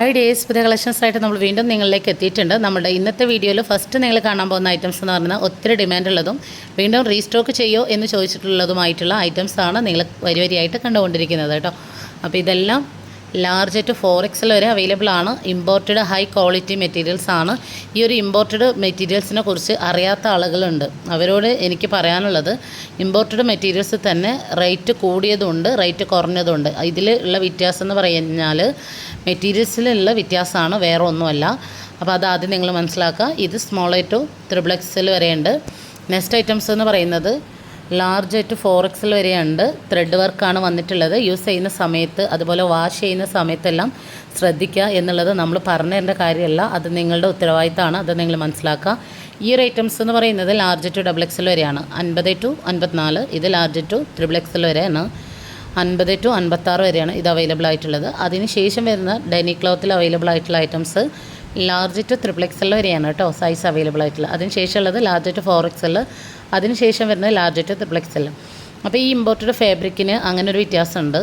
Five days പുതിയ collections ആയിട്ട് നമ്മൾ വീണ്ടും നിങ്ങളിലേക്ക് എത്തിയിട്ടുണ്ട്. നമ്മുടെ ഇന്നത്തെ വീഡിയോയിൽ ഫസ്റ്റ് നിങ്ങൾ കാണാൻ പോകുന്ന ഐറ്റംസ് എന്ന് പറഞ്ഞാൽ ഒത്തിരി ഡിമാൻഡ് ഉള്ളതും വീണ്ടും റീസ്റ്റോക്ക് ചെയ്യോ എന്ന് ചോദിച്ചിട്ടുള്ളതുമായിട്ടുള്ള ഐറ്റംസ് ആണ് നിങ്ങൾ വരി വരിയായിട്ട് കണ്ടുകൊണ്ടിരിക്കുന്നത് കേട്ടോ. അപ്പോൾ ഇതെല്ലാം ലാർജ് ടു ഫോർ എക്സൽ വരെ അവൈലബിൾ ആണ്. ഇമ്പോർട്ടഡ് ഹൈ ക്വാളിറ്റി മെറ്റീരിയൽസ് ആണ്. ഈ ഒരു ഇമ്പോർട്ടഡ് മെറ്റീരിയൽസിനെ കുറിച്ച് അറിയാത്ത ആളുകളുണ്ട്. അവരോട് എനിക്ക് പറയാനുള്ളത് ഇമ്പോർട്ടഡ് മെറ്റീരിയൽസ് തന്നെ റേറ്റ് കൂടിയതുണ്ട് റേറ്റ് കുറഞ്ഞതുണ്ട്. ഇതിൽ ഉള്ള വ്യത്യാസം എന്ന് പറഞ്ഞാൽ മെറ്റീരിയൽസിലുള്ള വ്യത്യാസമാണ് വേറെ ഒന്നുമല്ല. അപ്പോൾ അത് ആദ്യം നിങ്ങൾ മനസ്സിലാക്കുക. ഇത് സ്മോൾ ടു ത്രിബിൾ വരെയുണ്ട്. നെക്സ്റ്റ് ഐറ്റംസ് എന്ന് പറയുന്നത് ലാർജ് ടു ഫോർ എക്സൽ വരെയുണ്ട്. ത്രെഡ് വർക്കാണ് വന്നിട്ടുള്ളത്. യൂസ് ചെയ്യുന്ന സമയത്ത് അതുപോലെ വാഷ് ചെയ്യുന്ന സമയത്തെല്ലാം ശ്രദ്ധിക്കുക എന്നുള്ളത് നമ്മൾ പറഞ്ഞതിന്റെ കാര്യമല്ല. അത് നിങ്ങളുടെ ഉത്തരവാദിത്തമാണ്. അത് നിങ്ങൾ മനസ്സിലാക്കുക. ഈ ഒരു ഐറ്റംസ് എന്ന് പറയുന്നത് ലാർജ് ടു ഡബിൾ എക്സൽ വരെയാണ്. അൻപത് ടു അൻപത്തിനാല് ഇത് ലാർജ് ടു ത്രിബിൾ എക്സൽ വരെയാണ്. അൻപത് ടു അൻപത്താറ് വരെയാണ് ഇത് അവൈലബിൾ ആയിട്ടുള്ളത്. അതിന് ശേഷം വരുന്ന ഡൈനി ക്ലോത്തിൽ അവൈലബിൾ ആയിട്ടുള്ള ഐറ്റംസ് ലാർജ് ടു എക്സൽ വരെയാണ് കേട്ടോ സൈസ് അവൈലബിൾ ആയിട്ടുള്ളത് അതിന് ശേഷമുള്ളത് ലാർജ് ടു ഫോർ അതിന് ശേഷം വരുന്നത് ലാർജ് ടു എക്സൽ അപ്പോൾ ഈ ഇമ്പോർട്ടഡ് ഫാബ്രിക്കിന് അങ്ങനെ ഒരു വ്യത്യാസമുണ്ട്.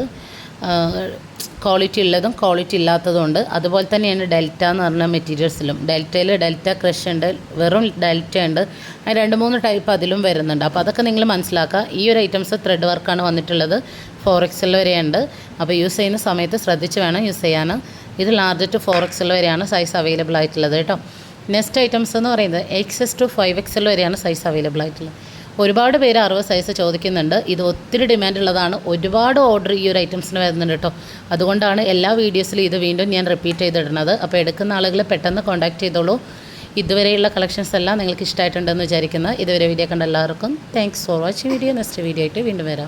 ക്വാളിറ്റി ഉള്ളതും ക്വാളിറ്റി ഇല്ലാത്തതും ഉണ്ട്. അതുപോലെ തന്നെയാണ് ഡെൽറ്റ എന്ന് പറഞ്ഞ മെറ്റീരിയൽസിലും ഡെൽറ്റയിൽ ഡെൽറ്റ ക്രഷ് ഉണ്ട്. വെറും ഡെൽറ്റ ഉണ്ട്. രണ്ട് മൂന്ന് ടൈപ്പ് അതിലും വരുന്നുണ്ട്. അപ്പോൾ അതൊക്കെ നിങ്ങൾ മനസ്സിലാക്കുക. ഈ ഒരു ഐറ്റംസ് ത്രെഡ് വർക്കാണ് വന്നിട്ടുള്ളത്. ഫോർ എക്സൽ വരെയുണ്ട്. അപ്പോൾ യൂസ് ചെയ്യുന്ന സമയത്ത് ശ്രദ്ധിച്ച് വേണം യൂസ് ചെയ്യാൻ. ഇത് ലാർജ് ടു ഫോർ എക്സൽ വരെയാണ് സൈസ് അവൈലബിൾ ആയിട്ടുള്ളത് കേട്ടോ. നെക്സ്റ്റ് ഐറ്റംസ് എന്ന് പറയുന്നത് X S to five XL വരെയാണ് സൈസ് അവൈലബിൾ ആയിട്ടുള്ളത്. ഒരുപാട് പേര് അറുപത് സൈസ് ചോദിക്കുന്നുണ്ട്. ഇത് ഒത്തിരി ഡിമാൻഡ് ഉള്ളതാണ്. ഒരുപാട് ഓർഡർ ഈ ഒരു ഐറ്റംസിന് വരുന്നുണ്ട് കേട്ടോ. അതുകൊണ്ടാണ് എല്ലാ വീഡിയോസിലും ഇത് വീണ്ടും ഞാൻ റിപ്പീറ്റ് ചെയ്തിടുന്നത്. അപ്പോൾ എടുക്കുന്ന ആളുകൾ പെട്ടെന്ന് കോൺടാക്ട് ചെയ്തോളൂ. ഇതുവരെയുള്ള കളക്ഷൻസ് എല്ലാം നിങ്ങൾക്ക് ഇഷ്ടമായിട്ടുണ്ടെന്ന് വിചാരിക്കുന്നത് ഇതുവരെ വീഡിയോ കണ്ട എല്ലാവർക്കും thanks for watching video next video ആയിട്ട് വീണ്ടും വരാം.